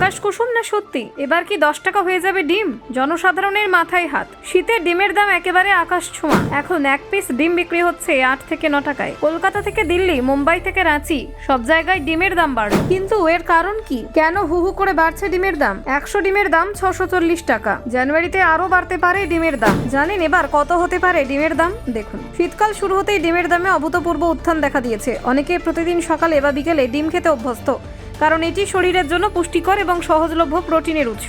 আকাশ কুসুম না সত্যি? এবার কি দশ টাকা হয়ে যাবে ডিম? জনসাধারণের মাথায় হাত। শীতের ডিমের দাম একেবারে আকাশ ছোঁয়া। এখন এক পিস ডিম বিক্রি হচ্ছে আট থেকে ন টাকায়। কলকাতা থেকে দিল্লি, মুম্বাই থেকে রাঁচি। সব জায়গায় ডিমের দাম বাড়লো। কিন্তু এর কারণ কি? কেন হু হু করে বাড়ছে ডিমের দাম? একশো ডিমের দাম ছশো চল্লিশ টাকা। জানুয়ারিতে আরও বাড়তে পারে ডিমের দাম। জানেন এবার কত হতে পারে ডিমের দাম? দেখুন। শীতকাল শুরু হতেই ডিমের দামে অভূতপূর্ব উত্থান দেখা দিয়েছে। অনেকে প্রতিদিন সকালে বা বিকেলে ডিম খেতে অভ্যস্ত। কারণ এটি শরীরের জন্য পুষ্টিকর এবং সহজলভ্য প্রোটিনের উৎস।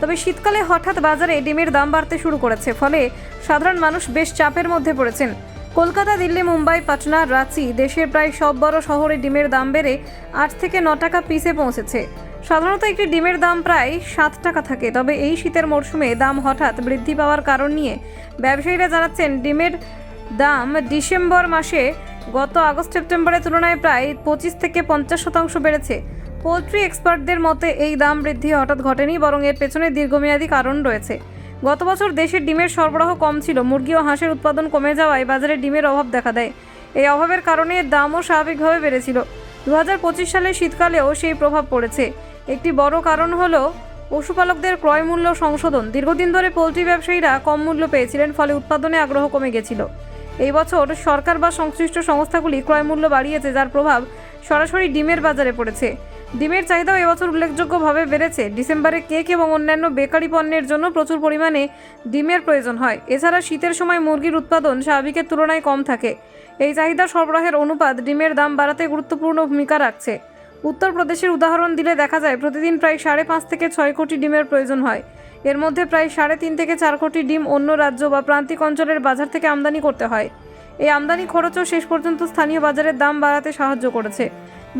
তবে শীতকালে হঠাৎ বাজারে ডিমের দাম বাড়তে শুরু করেছে, ফলে সাধারণ মানুষ বেশ চাপের মধ্যে পড়েছেন। কলকাতা, দিল্লি, মুম্বাই, পাটনা, রাঁচি দেশের প্রায় সব বড় শহরে ডিমের দাম বেড়ে আট থেকে ন টাকা পিসে পৌঁছেছে। সাধারণত একটি ডিমের দাম প্রায় সাত টাকা থাকে, তবে এই শীতের মরশুমে দাম হঠাৎ বৃদ্ধি পাওয়ার কারণ নিয়ে ব্যবসায়ীরা জানাচ্ছেন, ডিমের দাম ডিসেম্বর মাসে গত আগস্ট সেপ্টেম্বরের তুলনায় প্রায় পঁচিশ থেকে পঞ্চাশ শতাংশ বেড়েছে। পোলট্রি এক্সপার্টদের মতে এই দাম বৃদ্ধি হঠাৎ ঘটেনি, বরং এর পেছনে দীর্ঘমেয়াদী কারণ রয়েছে। গত বছর দেশের ডিমের সরবরাহ কম ছিল, মুরগি ও হাঁসের উৎপাদন কমে যাওয়ায় বাজারে ডিমের অভাব দেখা দেয়। এই অভাবের কারণে এর দামও স্বাভাবিকভাবে বেড়েছিল। দু হাজার পঁচিশ সালের শীতকালেও সেই প্রভাব পড়েছে। একটি বড় কারণ হলো পশুপালকদের ক্রয় মূল্য সংশোধন। দীর্ঘদিন ধরে পোলট্রি ব্যবসায়ীরা কম মূল্য পেয়েছিলেন, ফলে উৎপাদনে আগ্রহ কমে গেছিল। এই বছর সরকার বা সংশ্লিষ্ট সংস্থাগুলি ক্রয় মূল্য বাড়িয়েছে, যার প্রভাব সরাসরি ডিমের বাজারে পড়েছে। ডিমের চাহিদাও এবছর উল্লেখযোগ্যভাবে বেড়েছে। ডিসেম্বরে কেক এবং অন্যান্য বেকারি পণ্যের জন্য প্রচুর পরিমাণে ডিমের প্রয়োজন হয়। এছাড়া শীতের সময় মুরগির উৎপাদন স্বাভাবিকের তুলনায় কম থাকে। এই চাহিদা সরবরাহের অনুপাত ডিমের দাম বাড়াতে গুরুত্বপূর্ণ ভূমিকা রাখছে। উত্তরপ্রদেশের উদাহরণ দিলে দেখা যায়, প্রতিদিন প্রায় সাড়ে পাঁচ থেকে ছয় কোটি ডিমের প্রয়োজন হয়। এর মধ্যে প্রায় সাড়ে তিন থেকে চার কোটি ডিম অন্য রাজ্য বা প্রান্তিক অঞ্চলের বাজার থেকে আমদানি করতে হয়। এই আমদানি খরচও শেষ পর্যন্ত স্থানীয় বাজারের দাম বাড়াতে সাহায্য করেছে।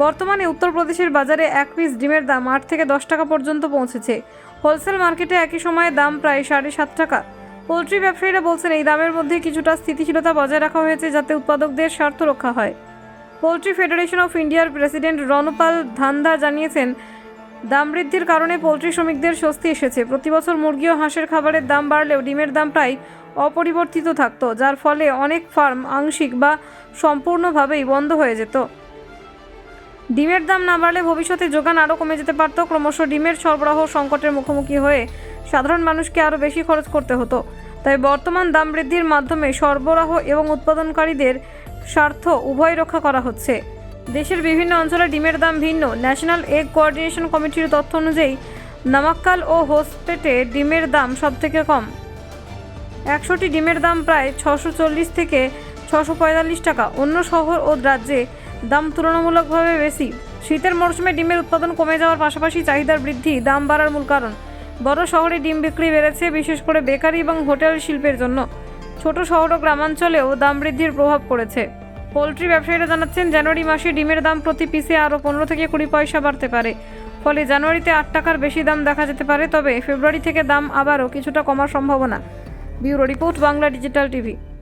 বর্তমানে উত্তরপ্রদেশের বাজারে এক পিস ডিমের দাম আট থেকে দশ টাকা পর্যন্ত পৌঁছেছে। হোলসেল মার্কেটে একই সময়ে দাম প্রায় সাড়ে সাত টাকা। পোলট্রি ব্যবসায়ীরা বলছেন, এই দামের মধ্যে কিছুটা স্থিতিশীলতা বজায় রাখা হয়েছে যাতে উৎপাদকদের স্বার্থ রক্ষা হয়। পোলট্রি ফেডারেশন অফ ইন্ডিয়ার প্রেসিডেন্ট রণপাল ধান্দা জানিয়েছেন, দাম বৃদ্ধির কারণে পোলট্রি শ্রমিকদের স্বস্তি এসেছে। প্রতি বছর মুরগি ও হাঁসের খাবারের দাম বাড়লেও ডিমের দাম প্রায় অপরিবর্তিত থাকত, যার ফলে অনেক ফার্ম আংশিক বা সম্পূর্ণভাবেই বন্ধ হয়ে যেত। ডিমের দাম না বাড়লে ভবিষ্যতে যোগান আরও কমে যেতে পারত। ক্রমশ ডিমের সরবরাহ সংকটের মুখোমুখি হয়ে সাধারণ মানুষকে আরও বেশি খরচ করতে হতো। তাই বর্তমান দাম বৃদ্ধির মাধ্যমে সরবরাহ এবং উৎপাদনকারীদের স্বার্থ উভয় রক্ষা করা হচ্ছে। দেশের বিভিন্ন অঞ্চলে ডিমের দাম ভিন্ন। ন্যাশনাল এগ কোঅর্ডিনেশন কমিটির তথ্য অনুযায়ী, নামাক্কাল ও হোসপেটে ডিমের দাম সবথেকে কম। একশোটি ডিমের দাম প্রায় ছশো চল্লিশ থেকে ছশো পঁয়তাল্লিশ টাকা। অন্য শহর ও রাজ্যে দাম তুলনামূলকভাবে বেশি। শীতের মরশুমে ডিমের উৎপাদন কমে যাওয়ার পাশাপাশি চাহিদার বৃদ্ধি দাম বাড়ার মূল কারণ। বড় শহরে ডিম বিক্রি বেড়েছে, বিশেষ করে বেকারি এবং হোটেল শিল্পের জন্য। ছোট শহর ও গ্রামাঞ্চলেও দাম বৃদ্ধির প্রভাব পড়েছে। পোলট্রি ব্যবসায়ীরা জানাচ্ছেন, জানুয়ারি মাসে ডিমের দাম প্রতি পিসে আরও পনেরো থেকে কুড়ি পয়সা বাড়তে পারে। ফলে জানুয়ারিতে আট টাকার বেশি দাম দেখা যেতে পারে, তবে ফেব্রুয়ারি থেকে দাম আবারও কিছুটা কমার সম্ভাবনা। Bureau report Bangla digital TV.